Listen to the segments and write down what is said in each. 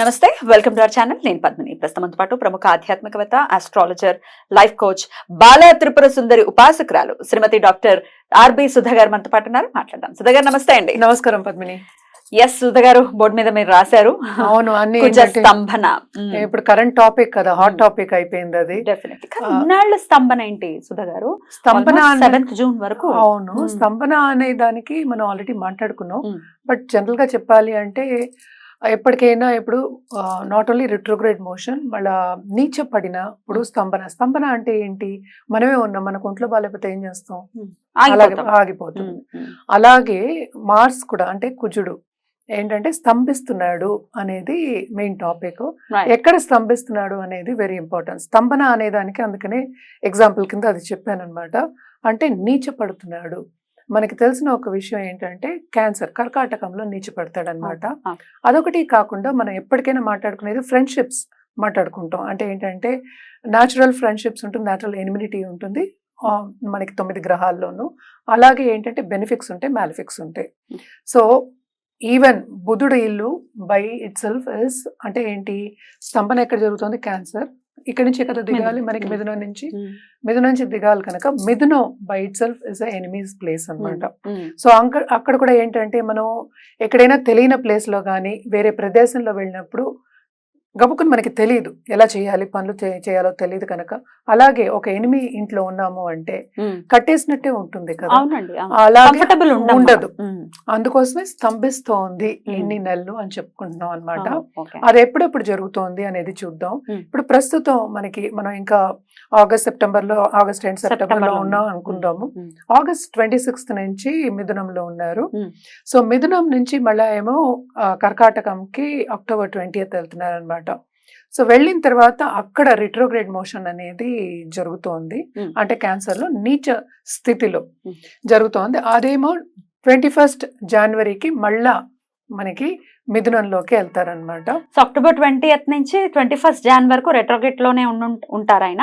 నమస్తే welcome to our channel. నేను పద్మిని. ప్రస్తుతంతో పాటు ప్రముఖ ఆధ్యాత్మికవేత్త astrologer life coach Bala Tripura Sundari ఉపాసకురాలు Srimati doctor R B Sudha garu మనతో పాటు ఉన్నారు. మాట్లాడదాం. సుధా గారు నమస్తే అండి. నమస్కారం పద్మిని. ఎస్ సుధా గారు బోర్డు మీద మీరు రాశారు. అవును అన్ని స్తంభన. ఇప్పుడు కరెంట్ టాపిక్ కదా హాట్. టాపిక్ అయిపోయింది అది. ఇన్నాళ్ళ స్తంభన ఏంటి సుధా గారు స్తంభన సెవెంత్ జూన్ వరకు. అవును. స్తంభన అనే దానికి మనం ఆల్రెడీ మాట్లాడుకున్నాం. బట్ జనరల్గా చెప్పాలి అంటే ఎప్పటికైనా ఇప్పుడు నాట్ ఓన్లీ రిట్రోగ్రేడ్ మోషన్ మళ్ళా నీచ పడిన ఇప్పుడు స్తంభన. స్తంభన అంటే ఏంటి? మనమే ఉన్నాం మనకు ఒంట్లో బాగాలేకపోతే ఏం చేస్తాం? అలాగే ఆగిపోతాం. ఆగిపోతుంది ఉమ్. అలాగే మార్స్ కూడా అంటే కుజుడు. ఏంటంటే స్తంభిస్తున్నాడు అనేది మెయిన్ టాపిక్. ఎక్కడ స్తంభిస్తున్నాడు అనేది వెరీ ఇంపార్టెంట్ స్తంభన అనే దానికి అందుకనే ఎగ్జాంపుల్ కింద అది చెప్పాను అనమాట అంటే నీచ పడుతున్నాడు మనకి తెలిసిన ఒక విషయం ఏంటంటే క్యాన్సర్ కర్కాటకంలో నీచ పడతాడు అనమాట ah. అదొకటి కాకుండా మనం ఎప్పటికైనా మాట్లాడుకునేది ఫ్రెండ్షిప్స్ మాట్లాడుకుంటాం. అంటే ఏంటంటే న్యాచురల్ ఫ్రెండ్షిప్స్ ఉంటుంది న్యాచురల్ ఎనిమినిటీ ఉంటుంది మనకి తొమ్మిది గ్రహాల్లోనూ. అలాగే ఏంటంటే బెనిఫిక్స్ ఉంటాయి మ్యాలిఫిక్స్ ఉంటాయి. సో ఈవెన్ బుధుడు ఇల్లు బై ఇట్ సెల్ఫ్ ఇస్ అంటే ఏంటి స్తంభన ఎక్కడ జరుగుతుంది? క్యాన్సర్. ఇక్కడ నుంచి ఎక్కడ దిగాలి. మనకి. మిథునం నుంచి మిథునం నుంచి దిగాలి కనుక మిథునం by itself is enemies place అన్నమాట ఉమ్, సో అంక అక్కడ కూడా ఏంటంటే మనం ఎక్కడైనా తెలియని ప్లేస్లో కానీ వేరే ప్రదేశంలో వెళ్ళినప్పుడు గబుకుని మనకి తెలియదు ఎలా చేయాలి పనులు చేయాలో తెలియదు కనుక. అలాగే ఒక ఎనిమి ఇంట్లో ఉన్నాము అంటే. కట్టేసినట్టే ఉంటుంది కదా. అలాగే ఉండదు. అందుకోసమే స్తంభిస్తోంది ఎన్ని నెలలు అని చెప్పుకుంటున్నాం అన్నమాట. అది ఎప్పుడెప్పుడు జరుగుతోంది అనేది చూద్దాం. ఇప్పుడు ప్రస్తుతం మనకి మనం ఇంకా ఆగస్ట్ సెప్టెంబర్లో ఆగస్ట్ అండ్ సెప్టెంబర్లో ఉన్నాం. అనుకుందాము. ఆగస్ట్ ట్వంటీ సిక్స్త్ నుంచి మిథునంలో ఉన్నారు. సో మిథునం నుంచి మళ్ళా ఏమో కర్కాటకంకి అక్టోబర్ ట్వంటీయత్ వెళ్తున్నారు అనమాట సో వెళ్ళిన తర్వాత అక్కడ రిట్రోగ్రేడ్ మోషన్ అనేది జరుగుతోంది. అంటే క్యాన్సర్లో నీచ స్థితిలో. జరుగుతోంది. అదేమో ట్వంటీ ఫస్ట్ జనవరికి మళ్ళా మనకి మిథునంలోకి వెళ్తారనమాట సో అక్టోబర్ ట్వంటీ నుంచి ట్వంటీ ఫస్ట్ జాన్ వరకు రెట్రోగేట్లోనే ఉంటారు ఆయన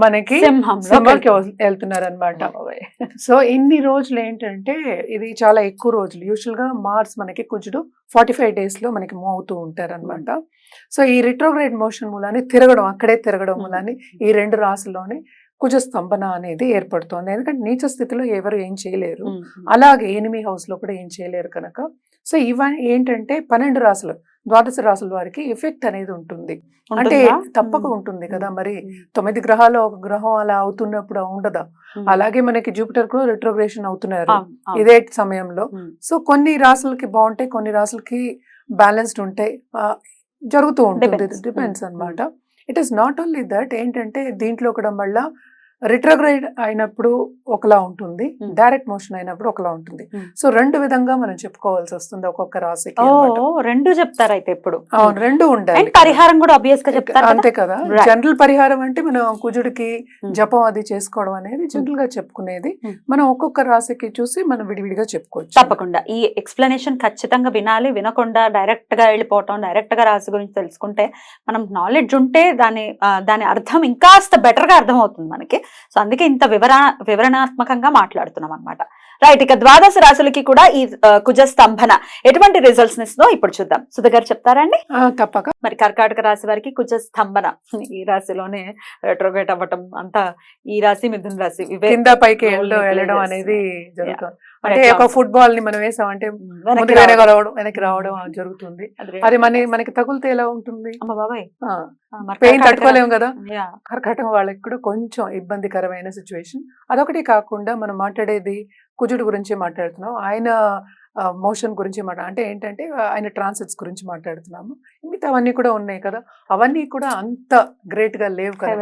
మనకి సింహంకి. వెళ్తున్నారు అనమాట సో ఇన్ని రోజులు ఏంటంటే ఇది చాలా ఎక్కువ రోజులు. యూజువల్గా మార్స్ మనకి కుజుడు ఫార్టీ ఫైవ్ డేస్లో మనకి మూవ్ అవుతూ ఉంటారు అనమాట సో ఈ రిట్రోగ్రేడ్ మోషన్ మూలాన్ని తిరగడం అక్కడే తిరగడం మూలాన్ని ఈ రెండు రాసుల్లోనే కుజ స్తంభన అనేది ఏర్పడుతోంది. ఎందుకంటే నీచ స్థితిలో ఎవరు ఏం చేయలేరు. అలాగే ఎనిమి హౌస్లో కూడా ఏం చేయలేరు కనుక. సో ఇవన్నీ ఏంటంటే పన్నెండు రాసులు ద్వాదశ రాసుల వారికి ఎఫెక్ట్ అనేది ఉంటుంది. అంటే? తప్పక ఉంటుంది కదా మరి. తొమ్మిది గ్రహాలు ఒక గ్రహం అలా అవుతున్నప్పుడు ఉండదా. అలాగే మనకి జూపిటర్ కూడా రిట్రోగ్రేషన్ అవుతున్నారు. ఇదే సమయంలో. సో కొన్ని రాసులకి బాగుంటాయి కొన్ని రాసులకి బ్యాలెన్స్డ్ ఉంటాయి. జరుగుతూ ఉంటుంది. డిపెండ్స్. అన్నమాట. It is not only that ఏంటంటే దీంట్లో కూడా మళ్ళా రిట్రోగ్రైడ్ అయినప్పుడు ఒకలా ఉంటుంది. డైరెక్ట్ మోషన్ అయినప్పుడు ఒకలా ఉంటుంది. సో రెండు విధంగా మనం చెప్పుకోవాల్సి వస్తుంది ఒక్కొక్క అన్నమాట. రెండు చెప్తారు అయితే ఇప్పుడు అవును రెండు ఉండాలి పరిహారం కూడా ఆబ్వియస్గా చెప్తారు? అంతే కదా. జనరల్ పరిహారం అంటే మనం కుజుడికి. జపం అది చేసుకోవడం అనేది జనరల్గా చెప్పుకునేది. మనం ఒక్కొక్క రాశికి చూసి మనం విడివిడిగా చెప్పుకోవచ్చు తప్పకుండా ఈ ఎక్స్ప్లెనేషన్ ఖచ్చితంగా వినాలి వినకుండా డైరెక్ట్గా వెళ్ళిపోవటం డైరెక్ట్గా రాసి గురించి తెలుసుకుంటే మనం నాలెడ్జ్ ఉంటే దాని దాని అర్థం ఇంకాస్త బెటర్గా అర్థం అవుతుంది మనకి సో అందుకే ఇంత వివర వివరణాత్మకంగా మాట్లాడుతున్నాం అన్నమాట రైట్ ఇక ద్వాదశ రాశులకి కూడా ఈ కుజ స్తంభన ఎటువంటి రిజల్ట్స్ ఇస్తుందో ఇప్పుడు చూద్దాం. సుధ గారు చెప్తారా అండి? ఆ, తప్పక. మరి కర్కాటక రాశి వారికి కుజ స్తంభన ఈ రాశిలోనే రెట్రోగేట్ అవ్వటం అంతా ఈ రాశి మిథున రాశి. కింద పైకి వెళ్ళడం. అనేది జరుగుతుంది. అంటే ఒక? ఫుట్బాల్ని మనం ముందుకు వెనక రావడం. వెనక్కి రావడం అది జరుగుతుంది. అది మన మనకి తగులితే ఎలా ఉంటుంది? పెయిన్ తట్టుకోలేము కదా? యా. కర్కాటకం వాళ్ళకి కూడా కొంచెం ఇబ్బందికరమైన సిచ్యువేషన్ అదొకటి కాకుండా మనం మాట్లాడేది కుజుడు గురించి మాట్లాడుతున్నాం. ఆయన మోషన్ గురించి మాట్లా అంటే ఏంటంటే ఆయన ట్రాన్సిట్స్ గురించి మాట్లాడుతున్నాము. మిగతా అవన్నీ కూడా ఉన్నాయి కదా. అవన్నీ కూడా అంత గ్రేట్గా లేవు కదా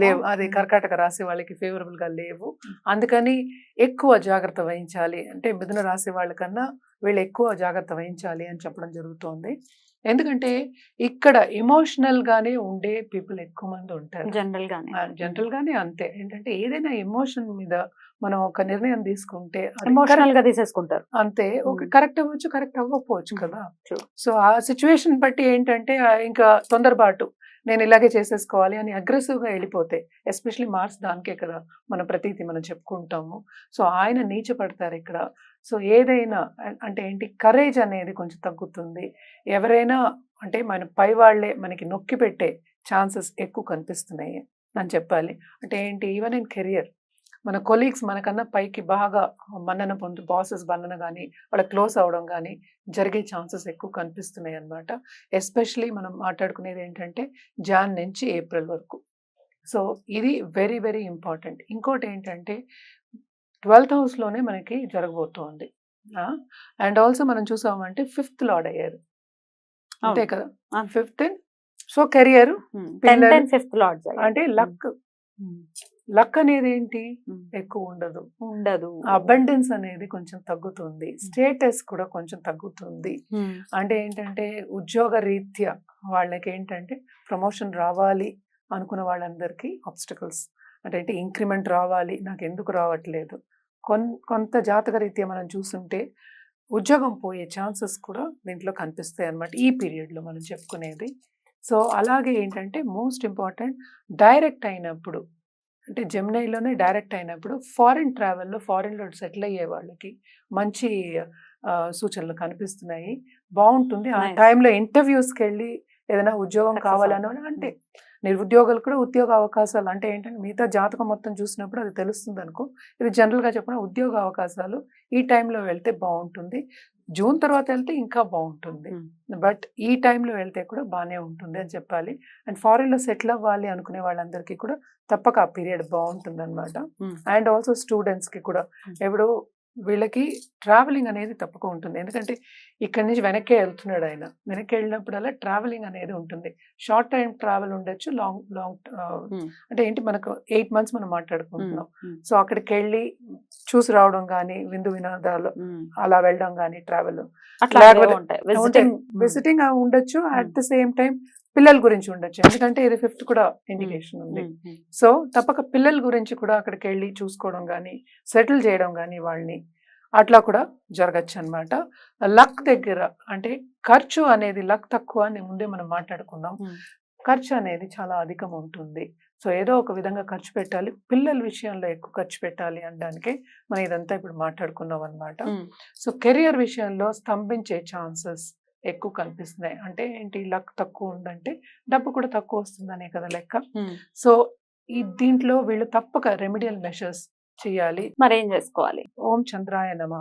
లేవా? అది. కర్కాటక రాశి వాళ్ళకి ఫేవరబుల్గా లేవు. అందుకని ఎక్కువ జాగ్రత్త వహించాలి. అంటే మిథున రాశి వాళ్ళకన్నా వీళ్ళు ఎక్కువ జాగ్రత్త వహించాలి అని చెప్పడం జరుగుతోంది. ఎందుకంటే ఇక్కడ ఎమోషనల్ గానే ఉండే పీపుల్ ఎక్కువ మంది ఉంటారు. జనరల్ గానే. జనరల్ గానే అంతే. ఏంటంటే ఏదైనా ఎమోషన్ మీద మనం ఒక నిర్ణయం తీసుకుంటే ఎమోషనల్గా తీసేసుకుంటారు. అంతే. ఒక. కరెక్ట్ అవ్వచ్చు కరెక్ట్ అవ్వకపోవచ్చు. కదా. సో ఆ సిచ్యువేషన్ బట్టి ఏంటంటే ఇంకా తొందరపాటు నేను ఇలాగే చేసేసుకోవాలి అని అగ్రెసివ్గా వెళ్ళిపోతే ఎస్పెషలీ మార్క్స్ దానికే కదా మన ప్రతీతి మనం చెప్పుకుంటాము. సో ఆయన నీచ పడతారు ఇక్కడ. సో ఏదైనా అంటే ఏంటి? కరేజ్ అనేది కొంచెం తగ్గుతుంది. ఎవరైనా అంటే మన పై వాళ్ళే మనకి నొక్కి పెట్టే ఛాన్సెస్ ఎక్కువ కనిపిస్తున్నాయి అని చెప్పాలి. అంటే ఏంటి? Even in career. మన కొలీగ్స్ మనకన్నా పైకి బాగా మన్నన పొందు బాసెస్ మన్నన కానీ వాళ్ళ క్లోజ్ అవడం కానీ జరిగే ఛాన్సెస్ ఎక్కువ కనిపిస్తున్నాయి అన్నమాట. ఎస్పెషలీ మనం మాట్లాడుకునేది ఏంటంటే జాన్ నుంచి ఏప్రిల్ వరకు. సో ఇది వెరీ వెరీ ఇంపార్టెంట్. ఇంకోటి ఏంటంటే ట్వెల్త్ హౌస్లోనే మనకి జరగబోతోంది. అండ్ ఆల్సో మనం చూసామంటే ఫిఫ్త్ లార్డ్ అయ్యారు. అంతే కదా. Fifth so career fifth lords అంటే లక్. లక్ అనేది ఏంటి? ఎక్కువ ఉండదు. ఉండదు. అబండెన్స్ అనేది కొంచెం తగ్గుతుంది. స్టేటస్ కూడా కొంచెం తగ్గుతుంది. అంటే ఏంటంటే ఉద్యోగ రీత్యా వాళ్ళకి ఏంటంటే ప్రమోషన్ రావాలి అనుకున్న వాళ్ళందరికీ ఆబ్స్టికల్స్ అంటే ఇంక్రిమెంట్ రావాలి. నాకు ఎందుకు రావట్లేదు? కొన్ కొంత జాతక రీత్యా మనం చూస్తుంటే ఉద్యోగం పోయే ఛాన్సెస్ కూడా దీంట్లో కనిపిస్తాయి అన్నమాట ఈ పీరియడ్లో మనం చెప్పుకునేది. సో అలాగే ఏంటంటే మోస్ట్ ఇంపార్టెంట్ డైరెక్ట్ అయినప్పుడు అంటే జెమినైలోనే డైరెక్ట్ అయినప్పుడు ఫారిన్ ట్రావెల్లో ఫారిన్లో సెటిల్ అయ్యే వాళ్ళకి మంచి సూచనలు కనిపిస్తున్నాయి. బాగుంటుంది ఆ. టైంలో ఇంటర్వ్యూస్కి వెళ్ళి ఏదైనా ఉద్యోగం కావాలని. అంటే నిరుద్యోగులు కూడా ఉద్యోగ అవకాశాలు అంటే ఏంటంటే మిగతా జాతకం మొత్తం చూసినప్పుడు అది తెలుస్తుంది అనుకో ఇది జనరల్గా చెప్పిన ఉద్యోగ అవకాశాలు ఈ టైంలో వెళ్తే బాగుంటుంది జూన్ తర్వాత వెళ్తే ఇంకా బాగుంటుంది. బట్ ఈ టైంలో వెళ్తే కూడా బాగానే ఉంటుంది అని చెప్పాలి అండ్ ఫారిన్లో సెటిల్ అవ్వాలి అనుకునే వాళ్ళందరికీ కూడా తప్పక ఆ పీరియడ్ బాగుంటుంది అనమాట. అండ్ ఆల్సో స్టూడెంట్స్కి కూడా. ఎప్పుడు వీళ్ళకి ట్రావెలింగ్ అనేది తప్పక ఉంటుంది ఎందుకంటే ఇక్కడి నుంచి వెనక్కి వెళ్తున్నాడు ఆయన వెనక్కి వెళ్ళినప్పుడల్లా ట్రావెలింగ్ అనేది ఉంటుంది షార్ట్ టైం ట్రావెల్ ఉండొచ్చు లాంగ్ లాంగ్ Hmm. అంటే ఏంటి మనకు ఎయిట్ మంత్స్ మనం మాట్లాడుకుంటున్నాం. సో అక్కడికి వెళ్ళి చూసి రావడం కానీ విందు వినోదాలు. అలా వెళ్ళడం కానీ ట్రావెల్ విజిటింగ్ ఉండొచ్చు అట్. ద సేమ్ టైం పిల్లల గురించి ఉండొచ్చు. ఎందుకంటే ఇది ఫిఫ్త్ కూడా ఇండికేషన్ ఉంది. సో తప్పక పిల్లల గురించి కూడా అక్కడికి వెళ్ళి చూసుకోవడం కానీ సెటిల్ చేయడం కానీ వాళ్ళని అట్లా కూడా జరగచ్చు అనమాట లక్ దగ్గర అంటే ఖర్చు అనేది లక్ తక్కువ అని ముందే మనం మాట్లాడుకున్నాం. ఖర్చు అనేది చాలా అధికం ఉంటుంది. సో ఏదో ఒక విధంగా ఖర్చు పెట్టాలి. పిల్లల విషయంలో ఎక్కువ ఖర్చు పెట్టాలి అనడానికి మనం ఇదంతా ఇప్పుడు మాట్లాడుకున్నాం అనమాట సో కెరియర్ విషయంలో స్తంభించే ఛాన్సెస్ ఎక్కువ కనిపిస్తున్నాయి. అంటే ఏంటి లక్ తక్కువ ఉందంటే డబ్బు కూడా తక్కువ వస్తుందనే కదా లెక్క. సో ఈ దీంట్లో వీళ్ళు తప్పక రెమిడియల్ మెషర్స్ చేయాలి. మరి చేసుకోవాలి? ఓం చంద్రాయ నమ.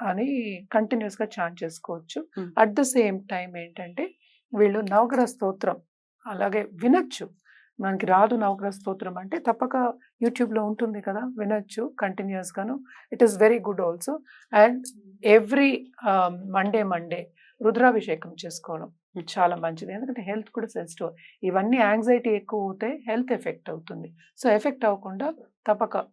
అని కంటిన్యూస్గా చాన్ చేసుకోవచ్చు. అట్ ద సేమ్ టైం ఏంటంటే వీళ్ళు నవగ్రహ స్తోత్రం అలాగే వినొచ్చు. మనకి రాదు నవగ్రహ స్తోత్రం అంటే తప్పక యూట్యూబ్లో ఉంటుంది కదా వినొచ్చు కంటిన్యూస్ గాను it is very good also. And every Monday Monday రుద్రాభిషేకం చేసుకోవడం చాలా మంచిది. ఎందుకంటే హెల్త్ కూడా సెన్సిటివ్. ఇవన్నీ యాంగ్జైటీ ఎక్కువ అవుతే హెల్త్ ఎఫెక్ట్ అవుతుంది. సో ఎఫెక్ట్ అవ్వకుండా తప్పక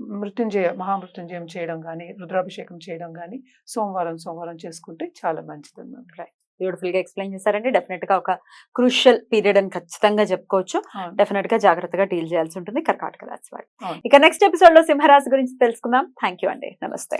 మృత్యుంజయ మహామృత్యుంజయం చేయడం కానీ రుద్రాభిషేకం చేయడం కానీ సోమవారం సోమవారం చేసుకుంటే చాలా మంచిది అన్నమాట బ్యూటిఫుల్గా ఎక్స్ప్లెయిన్ చేశారండి. డెఫినెట్గా ఒక క్రూషియల్ పీరియడ్ అని ఖచ్చితంగా చెప్పుకోవచ్చు. డెఫినెట్గా జాగ్రత్తగా డీల్ చేయాల్సి ఉంటుంది కర్కాటక రాశి వాడు. ఇక నెక్స్ట్ ఎపిసోడ్లో సింహరాశి గురించి తెలుసుకుందాం. థ్యాంక్ యూ అండి. నమస్తే.